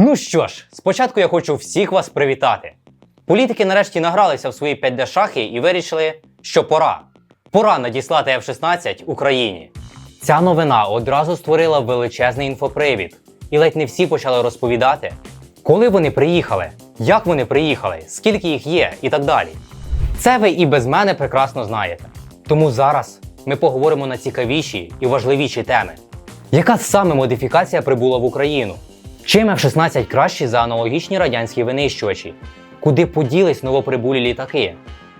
Ну що ж, спочатку я хочу всіх вас привітати. Політики нарешті награлися в свої 5D шахи і вирішили, що пора. Пора надіслати F-16 Україні. Ця новина одразу створила величезний інфопривід, і ледь не всі почали розповідати, коли вони приїхали, як вони приїхали, скільки їх є і так далі. Це ви і без мене прекрасно знаєте. Тому зараз ми поговоримо на цікавіші і важливіші теми. Яка саме модифікація прибула в Україну? Чим F-16 кращі за аналогічні радянські винищувачі? Куди поділись новоприбулі літаки?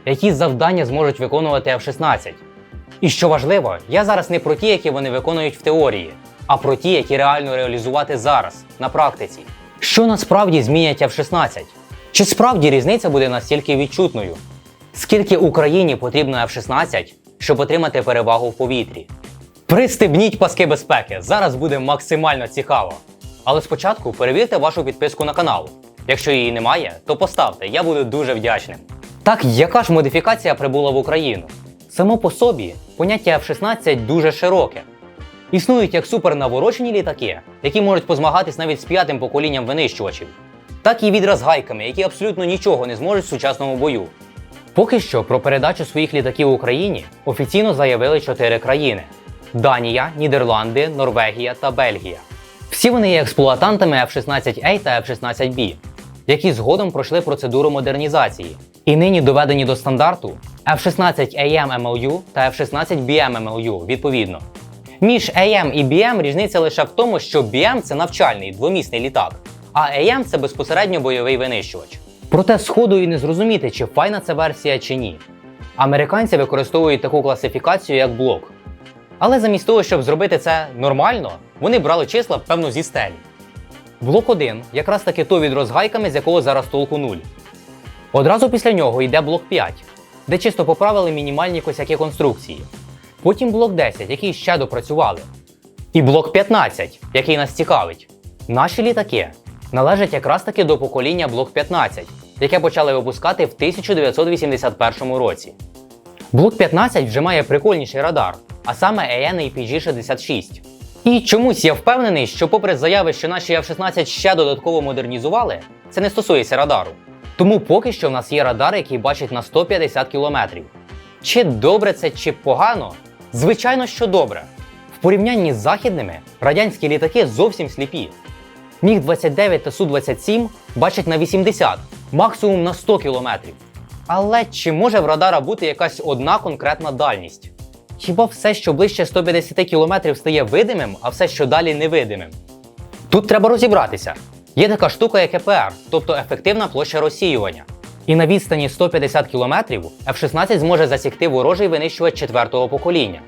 Які завдання зможуть виконувати F-16? І що важливо, я зараз не про ті, які вони виконують в теорії, а про ті, які реально реалізувати зараз, на практиці. Що насправді змінять F-16? Чи справді різниця буде настільки відчутною? Скільки Україні потрібно F-16, щоб отримати перевагу в повітрі? Пристебніть паски безпеки. Зараз буде максимально цікаво. Але спочатку перевірте вашу підписку на канал. Якщо її немає, то поставте, я буду дуже вдячним. Так, яка ж модифікація прибула в Україну? Само по собі поняття F-16 дуже широке. Існують як супернаворочені літаки, які можуть позмагатись навіть з п'ятим поколінням винищувачів, так і відра з гайками, які абсолютно нічого не зможуть в сучасному бою. Поки що про передачу своїх літаків Україні офіційно заявили чотири країни: Данія, Нідерланди, Норвегія та Бельгія. Всі вони є експлуатантами F-16A та F-16B, які згодом пройшли процедуру модернізації і нині доведені до стандарту F-16AM MLU та F-16BM MLU відповідно. Між AM і BM різниця лише в тому, що BM це навчальний двомісний літак, а AM це безпосередньо бойовий винищувач. Проте сходу і не зрозуміти, чи файна це версія чи ні. Американці використовують таку класифікацію як блок. Але замість того, щоб зробити це нормально, вони брали числа, певно, зі стелі. Блок 1 якраз таки то відро з гайками, з якого зараз толку 0. Одразу після нього йде блок 5, де чисто поправили мінімальні косяки конструкції. Потім блок 10, який ще допрацювали. І блок 15, який нас цікавить. Наші літаки належать якраз таки до покоління блок 15, яке почали випускати в 1981 році. Блок 15 вже має прикольніший радар, а саме AN APG-66. І чомусь я впевнений, що попри заяви, що наші F-16 ще додатково модернізували, це не стосується радару. Тому поки що в нас є радар, який бачить на 150 км. Чи добре це, чи погано? Звичайно, що добре. В порівнянні з західними радянські літаки зовсім сліпі. Міг 29 та Су-27 бачать на 80, максимум на 100 км. Але чи може в радара бути якась одна конкретна дальність? Хіба все, що ближче 150 км стає видимим, а все, що далі невидимим? Тут треба розібратися. Є така штука, як ЕПР, тобто ефективна площа розсіювання. І на відстані 150 км F-16 зможе засікти ворожий винищувач четвертого покоління,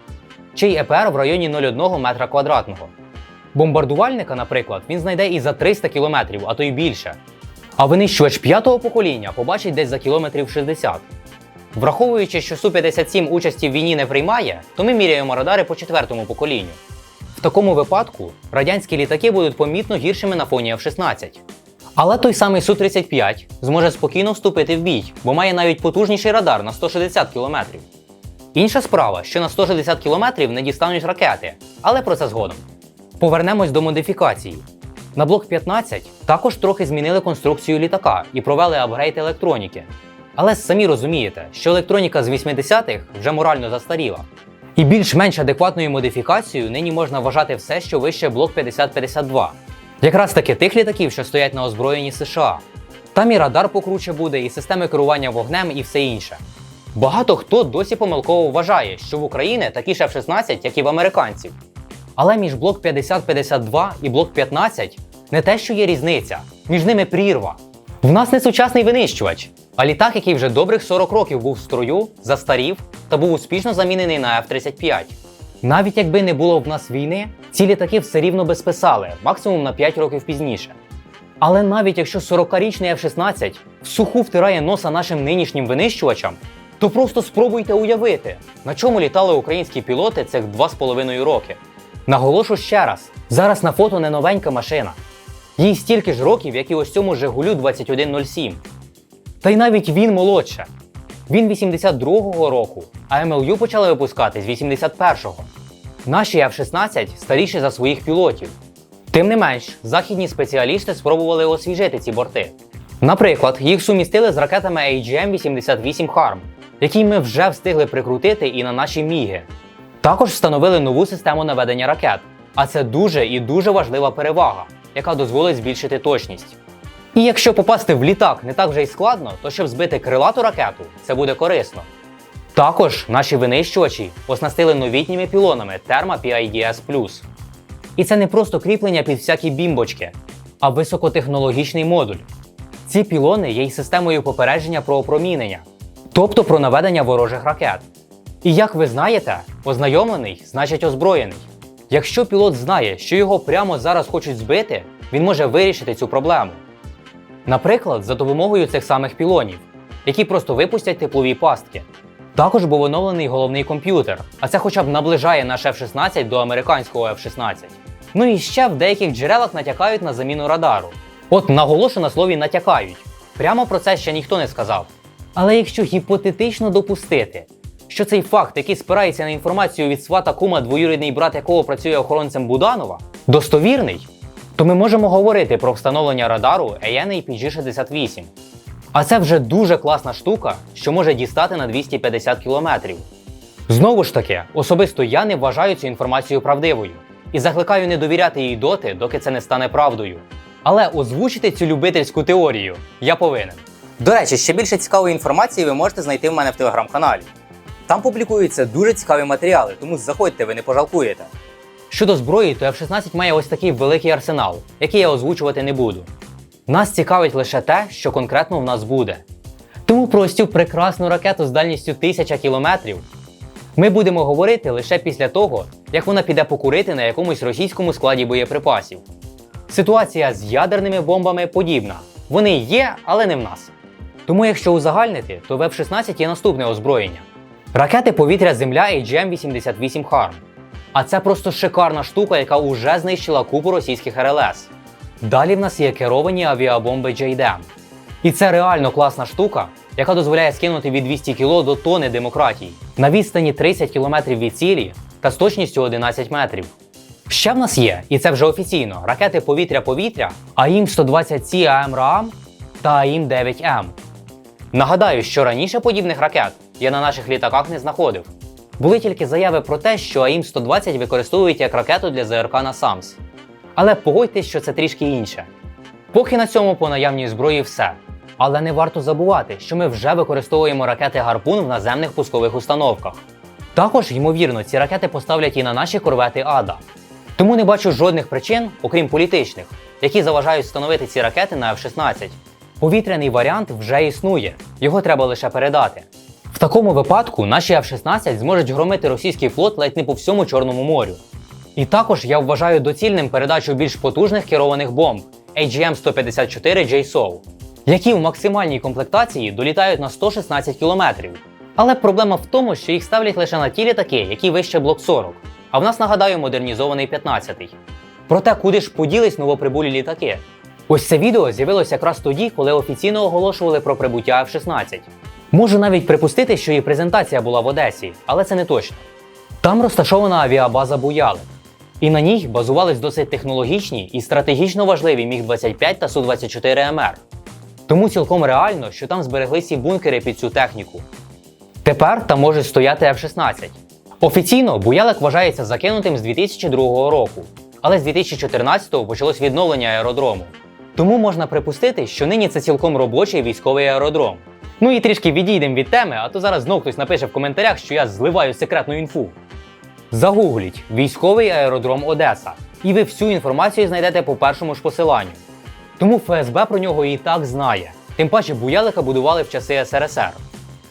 чий ЕПР в районі 0,1 метра квадратного. Бомбардувальника, наприклад, він знайде і за 300 км, а то й більше. А винищувач п'ятого покоління побачить десь за кілометрів 60. Враховуючи, що Су-57 участі в війні не приймає, то ми міряємо радари по четвертому поколінню. В такому випадку радянські літаки будуть помітно гіршими на фоні F-16. Але той самий Су-35 зможе спокійно вступити в бій, бо має навіть потужніший радар на 160 км. Інша справа, що на 160 км не дістануть ракети, але про це згодом. Повернемось до модифікації. На блок 15 також трохи змінили конструкцію літака і провели апгрейд електроніки. Але самі розумієте, що електроніка з 80-х вже морально застаріла. І більш-менш адекватною модифікацією нині можна вважати все, що вище блок 5052. Якраз таки тих літаків, що стоять на озброєнні США. Там і радар покруче буде, і системи керування вогнем, і все інше. Багато хто досі помилково вважає, що в Україні такі ж F-16, як і в американців. Але між блок 5052 і блок 15 не те, що є різниця, між ними прірва. В нас не сучасний винищувач, а літак, який вже добрих 40 років був в строю, застарів та був успішно замінений на F-35. Навіть якби не було в нас війни, ці літаки все рівно би списали, максимум на 5 років пізніше. Але навіть якщо 40-річний F-16 в суху втирає носа нашим нинішнім винищувачам, то просто спробуйте уявити, на чому літали українські пілоти цих 2,5 роки. Наголошу ще раз: зараз на фото не новенька машина. Їй стільки ж років, як і ось цьому Жигулю 2107. Та й навіть він молодше. Він 82-го року, а МЛЮ почали випускати з 81-го. Наші F-16 старіші за своїх пілотів. Тим не менш, західні спеціалісти спробували освіжити ці борти. Наприклад, їх сумістили з ракетами AGM-88 HARM, які ми вже встигли прикрутити і на наші міги. Також встановили нову систему наведення ракет, а це дуже і дуже важлива перевага, яка дозволить збільшити точність. І якщо попасти в літак не так вже й складно, то щоб збити крилату ракету, це буде корисно. Також наші винищувачі оснастили новітніми пілонами Therma PIDS+. І це не просто кріплення під всякі бімбочки, а високотехнологічний модуль. Ці пілони є й системою попередження про опромінення, тобто про наведення ворожих ракет. І як ви знаєте, ознайомлений значить озброєний. Якщо пілот знає, що його прямо зараз хочуть збити, він може вирішити цю проблему. Наприклад, за допомогою цих самих пілонів, які просто випустять теплові пастки. Також був оновлений головний комп'ютер, а це хоча б наближає наш F-16 до американського F-16. Ну і ще в деяких джерелах натякають на заміну радару. От наголошу на слові натякають. Прямо про це ще ніхто не сказав. Але якщо гіпотетично допустити, що цей факт, який спирається на інформацію від свата кума, двоюрідний брат якого працює охоронцем Буданова, достовірний, то ми можемо говорити про встановлення радару AN-APG-68. А це вже дуже класна штука, що може дістати на 250 кілометрів. Знову ж таки, особисто я не вважаю цю інформацію правдивою і закликаю не довіряти їй доти, доки це не стане правдою. Але озвучити цю любительську теорію я повинен. До речі, ще більше цікавої інформації ви можете знайти в мене в телеграм-каналі. Там публікуються дуже цікаві матеріали, тому заходьте, ви не пожалкуєте. Щодо зброї, то F-16 має ось такий великий арсенал, який я озвучувати не буду. Нас цікавить лише те, що конкретно в нас буде. Тому про ось цю прекрасну ракету з дальністю 1000 кілометрів ми будемо говорити лише після того, як вона піде покурити на якомусь російському складі боєприпасів. Ситуація з ядерними бомбами подібна. Вони є, але не в нас. Тому, якщо узагальнити, то в F-16 є наступне озброєння: ракети повітря Земля AGM-88 HARM. А це просто шикарна штука, яка уже знищила купу російських РЛС. Далі в нас є керовані авіабомби JDAM. І це реально класна штука, яка дозволяє скинути від 200 кг до тони демократії на відстані 30 км від цілі та з точністю 11 метрів. Ще в нас є, і це вже офіційно, ракети повітря-повітря АІМ-120С АМ-РААМ та АІМ-9М. Нагадаю, що раніше подібних ракет я на наших літаках не знаходив. Були тільки заяви про те, що АІМ-120 використовують як ракету для ЗРК на САМС. Але погодьтесь, що це трішки інше. Поки на цьому по наявній зброї все. Але не варто забувати, що ми вже використовуємо ракети гарпун в наземних пускових установках. Також, ймовірно, ці ракети поставлять і на наші корвети Ада. Тому не бачу жодних причин, окрім політичних, які заважають встановити ці ракети на F-16. Повітряний варіант вже існує, його треба лише передати. В такому випадку наші F-16 зможуть громити російський флот ледь не по всьому Чорному морю. І також я вважаю доцільним передачу більш потужних керованих бомб AGM-154 JSOW, які в максимальній комплектації долітають на 116 км. Але проблема в тому, що їх ставлять лише на ті літаки, які вище блок 40, а в нас нагадаю модернізований 15-й. Проте куди ж поділись новоприбулі літаки? Ось це відео з'явилося якраз тоді, коли офіційно оголошували про прибуття F-16. Можу навіть припустити, що і презентація була в Одесі, але це не точно. Там розташована авіабаза Буялик. І на ній базувались досить технологічні і стратегічно важливі Міг-25 та Су-24МР. Тому цілком реально, що там збереглися і бункери під цю техніку. Тепер там може стояти F-16. Офіційно Буялик вважається закинутим з 2002 року, але з 2014-го почалось відновлення аеродрому. Тому можна припустити, що нині це цілком робочий військовий аеродром. Ну і трішки відійдемо від теми, а то зараз знов хтось напише в коментарях, що я зливаю секретну інфу. Загугліть військовий аеродром Одеса, і ви всю інформацію знайдете по першому ж посиланню. Тому ФСБ про нього і так знає. Тим паче Буялика будували в часи СРСР.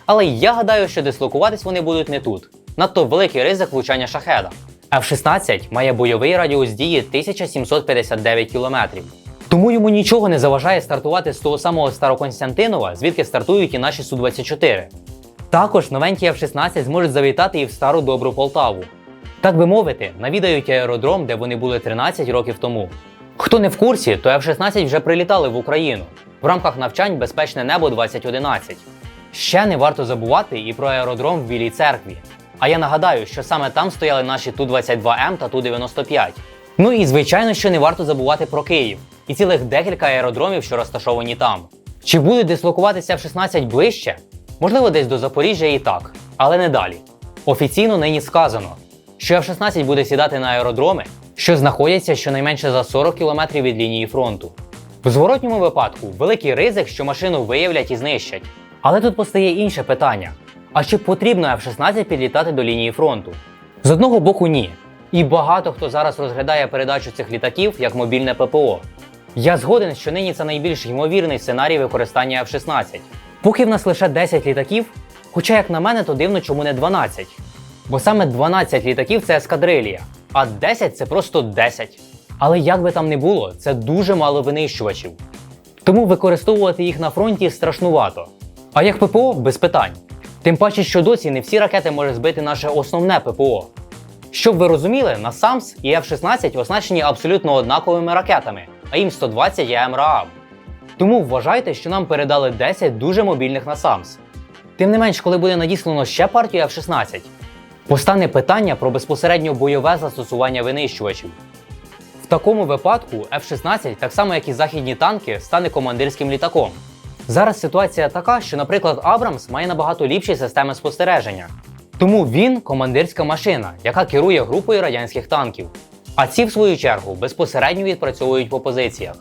Але я гадаю, що дислокуватись вони будуть не тут. Надто великий ризик влучання шахеда. F-16 має бойовий радіус дії 1759 км. Тому йому нічого не заважає стартувати з того самого Староконстантинова, звідки стартують і наші Су-24. Також новенькі F-16 зможуть завітати і в стару добру Полтаву. Так би мовити, навідають аеродром, де вони були 13 років тому. Хто не в курсі, то F-16 вже прилітали в Україну в рамках навчань Безпечне небо 2011. Ще не варто забувати і про аеродром в Білій церкві. А я нагадаю, що саме там стояли наші Ту-22М та Ту-95. Ну і звичайно, що не варто забувати про Київ і цілих декілька аеродромів, що розташовані там. Чи будуть дислокуватися F-16 ближче? Можливо, десь до Запоріжжя і так, але не далі. Офіційно нині сказано, що F-16 буде сідати на аеродроми, що знаходяться щонайменше за 40 км від лінії фронту. В зворотньому випадку великий ризик, що машину виявлять і знищать. Але тут постає інше питання: а чи потрібно F-16 підлітати до лінії фронту? З одного боку, ні. І багато хто зараз розглядає передачу цих літаків як мобільне ППО. Я згоден, що нині це найбільш ймовірний сценарій використання F-16. Поки в нас лише 10 літаків, хоча, як на мене, то дивно, чому не 12. Бо саме 12 літаків це ескадрилія, а 10 це просто 10. Але як би там не було, це дуже мало винищувачів. Тому використовувати їх на фронті страшнувато. А як ППО без питань. Тим паче, що досі не всі ракети може збити наше основне ППО. Щоб ви розуміли, на САМС і F-16 оснащені абсолютно однаковими ракетами, а їм 120 і АМРААМ. Тому вважайте, що нам передали 10 дуже мобільних на САМС. Тим не менш, коли буде надіслано ще партію F-16, постане питання про безпосередньо бойове застосування винищувачів. В такому випадку F-16, так само як і західні танки, стане командирським літаком. Зараз ситуація така, що, наприклад, Абрамс має набагато ліпші системи спостереження. Тому він командирська машина, яка керує групою радянських танків. А ці, в свою чергу, безпосередньо відпрацьовують по позиціях.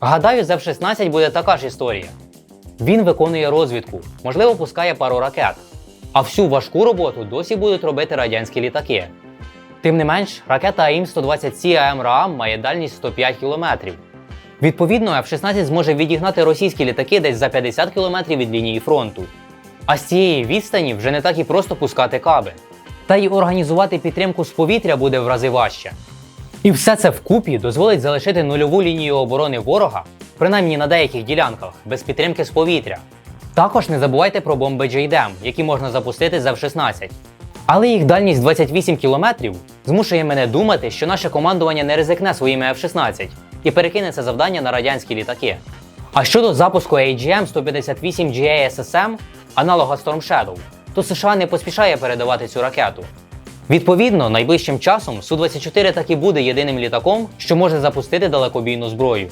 Гадаю, з F-16 буде така ж історія. Він виконує розвідку, можливо, пускає пару ракет. А всю важку роботу досі будуть робити радянські літаки. Тим не менш, ракета АІМ-120С АМРААМ має дальність 105 км. Відповідно, F-16 зможе відігнати російські літаки десь за 50 км від лінії фронту. А з цієї відстані вже не так і просто пускати каби. Та й організувати підтримку з повітря буде в рази важче. І все це вкупі дозволить залишити нульову лінію оборони ворога, принаймні на деяких ділянках, без підтримки з повітря. Також не забувайте про бомби JDAM, які можна запустити з F-16. Але їх дальність 28 км змушує мене думати, що наше командування не ризикне своїми F-16 і перекине це завдання на радянські літаки. А щодо запуску AGM-158GA SSM, аналога Storm Shadow, то США не поспішає передавати цю ракету. Відповідно, найближчим часом Су-24 так і буде єдиним літаком, що може запустити далекобійну зброю.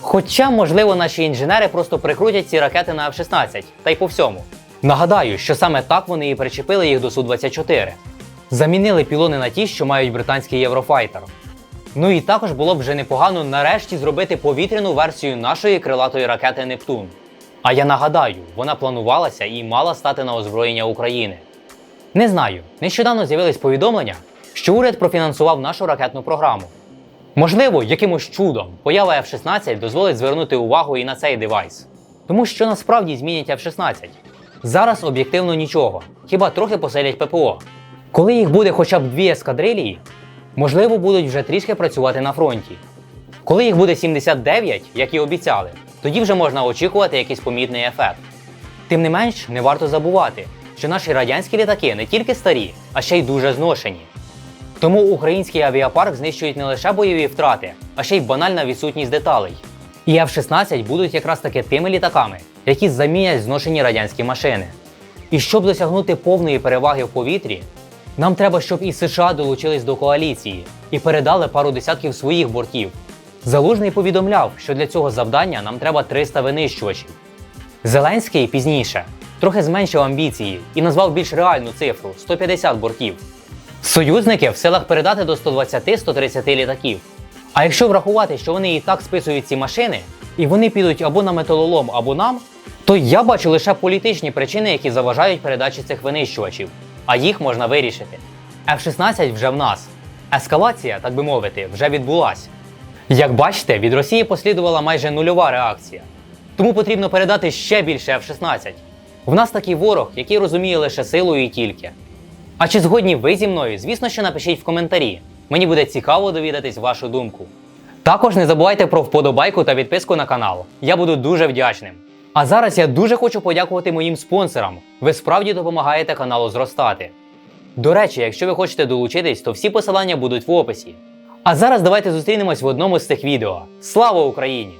Хоча, можливо, наші інженери просто прикрутять ці ракети на F-16, та й по всьому. Нагадаю, що саме так вони і причепили їх до Су-24. Замінили пілони на ті, що мають британський Єврофайтер. Ну і також було б вже непогано нарешті зробити повітряну версію нашої крилатої ракети Нептун. А я нагадаю, вона планувалася і мала стати на озброєння України. Не знаю, нещодавно з'явились повідомлення, що уряд профінансував нашу ракетну програму. Можливо, якимось чудом поява F-16 дозволить звернути увагу і на цей девайс. Тому що насправді змінять F-16. Зараз об'єктивно нічого, хіба трохи поселять ППО. Коли їх буде хоча б дві ескадрилії, можливо, будуть вже трішки працювати на фронті. Коли їх буде 79, як і обіцяли, тоді вже можна очікувати якийсь помітний ефект. Тим не менш, не варто забувати, що наші радянські літаки не тільки старі, а ще й дуже зношені. Тому український авіапарк знищують не лише бойові втрати, а ще й банальна відсутність деталей. І F-16 будуть якраз таки тими літаками, які замінять зношені радянські машини. І щоб досягнути повної переваги в повітрі, нам треба, щоб і США долучились до коаліції і передали пару десятків своїх бортів. Залужний повідомляв, що для цього завдання нам треба 300 винищувачів. Зеленський пізніше трохи зменшив амбіції і назвав більш реальну цифру 150 бортів. Союзники в силах передати до 120-130 літаків. А якщо врахувати, що вони і так списують ці машини, і вони підуть або на металолом, або нам, то я бачу лише політичні причини, які заважають передачі цих винищувачів, а їх можна вирішити. F-16 вже в нас. Ескалація, так би мовити, вже відбулась. Як бачите, від Росії послідувала майже нульова реакція. Тому потрібно передати ще більше F-16. В нас такий ворог, який розуміє лише силою і тільки. А чи згодні ви зі мною? Звісно, що напишіть в коментарі. Мені буде цікаво довідатись вашу думку. Також не забувайте про вподобайку та підписку на канал. Я буду дуже вдячним. А зараз я дуже хочу подякувати моїм спонсорам. Ви справді допомагаєте каналу зростати. До речі, якщо ви хочете долучитись, то всі посилання будуть в описі. А зараз давайте зустрінемось в одному з цих відео. Слава Україні!